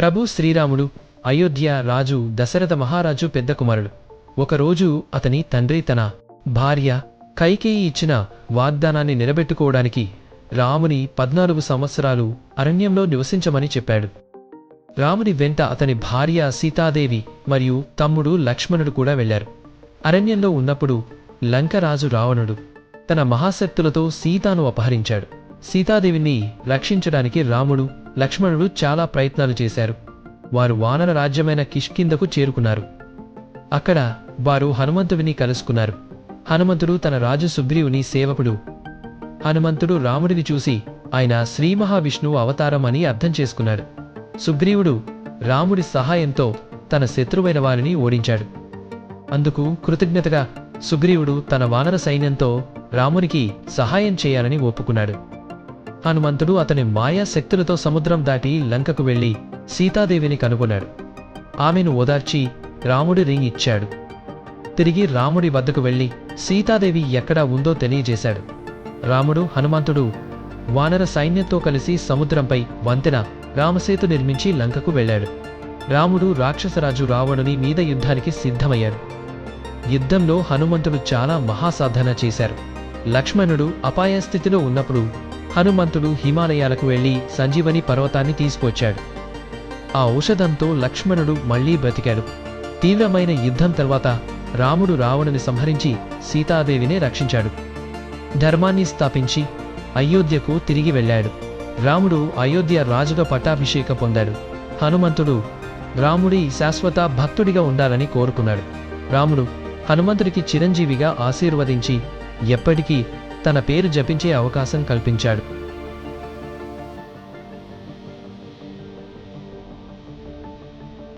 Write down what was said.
ప్రభు శ్రీరాముడు అయోధ్య రాజు దశరథ మహారాజు పెద్ద కుమారుడు ఒకరోజు అతని తండ్రి తన భార్య కైకేయి ఇచ్చిన వాగ్దానాన్ని నిలబెట్టుకోవడానికి రాముని పద్నాలుగు సంవత్సరాలు అరణ్యంలో నివసించమని చెప్పాడు. రాముని వెంట అతని భార్య సీతాదేవి మరియు తమ్ముడు లక్ష్మణుడు కూడా వెళ్ళారు అరణ్యంలో ఉన్నప్పుడు లంకరాజు రావణుడు తన మహాశక్తులతో సీతాను అపహరించాడు. సీతాదేవిని రక్షించడానికి రాముడు లక్ష్మణుడు చాలా ప్రయత్నాలు చేశారు. వారు వానర రాజ్యమైన కిష్కిందకు చేరుకున్నారు. అక్కడ వారు హనుమంతుడిని కలుసుకున్నారు. హనుమంతుడు తన రాజు సుగ్రీవుని సేవకుడు. హనుమంతుడు రాముడిని చూసి ఆయన శ్రీ మహావిష్ణువు అవతారం అని అర్థం చేసుకున్నాడు. సుగ్రీవుడు రాముడి సహాయంతో తన శత్రువైన వారిని ఓడించాడు. అందుకు కృతజ్ఞతగా సుగ్రీవుడు తన వానర సైన్యంతో రామునికి సహాయం చేయాలని ఒప్పుకున్నాడు. హనుమంతుడు అతని మాయా శక్తులతో సముద్రం దాటి లంకకు వెళ్ళి సీతాదేవిని కనుగొన్నాడు. ఆమెను ఓదార్చి రాముడి రింగ్ ఇచ్చాడు. తిరిగి రాముడి వద్దకు వెళ్ళి సీతాదేవి ఎక్కడ ఉందో తెలియజేశాడు. రాముడు హనుమంతుడు వానర సైన్యంతో కలిసి సముద్రంపై వంతెన రామసేతు నిర్మించి లంకకు వెళ్ళాడు. రాముడు రాక్షసరాజు రావణుని మీద యుద్ధానికి సిద్ధమయ్యాడు యుద్ధంలో హనుమంతుడు చాలా మహాసాధన చేశారు. లక్ష్మణుడు అపాయ స్థితిలో ఉన్నప్పుడు హనుమంతుడు హిమాలయాలకు వెళ్ళి సంజీవని పర్వతాన్ని తీసుకొచ్చాడు ఆ ఔషధంతో లక్ష్మణుడు మళ్ళీ బ్రతికాడు. తీవ్రమైన యుద్ధం తర్వాత రాముడు రావణుని సంహరించి సీతాదేవిని రక్షించాడు. ధర్మాన్ని స్థాపించి అయోధ్యకు తిరిగి వెళ్ళాడు. రాముడు అయోధ్య రాజుగా పట్టాభిషేక పొందాడు. హనుమంతుడు రాముడి శాశ్వత భక్తుడిగా ఉండాలని కోరుకున్నాడు. రాముడు హనుమంతుడికి చిరంజీవిగా ఆశీర్వదించి ఎప్పటికీ తన పేరు జపించే అవకాశం కల్పించాడు.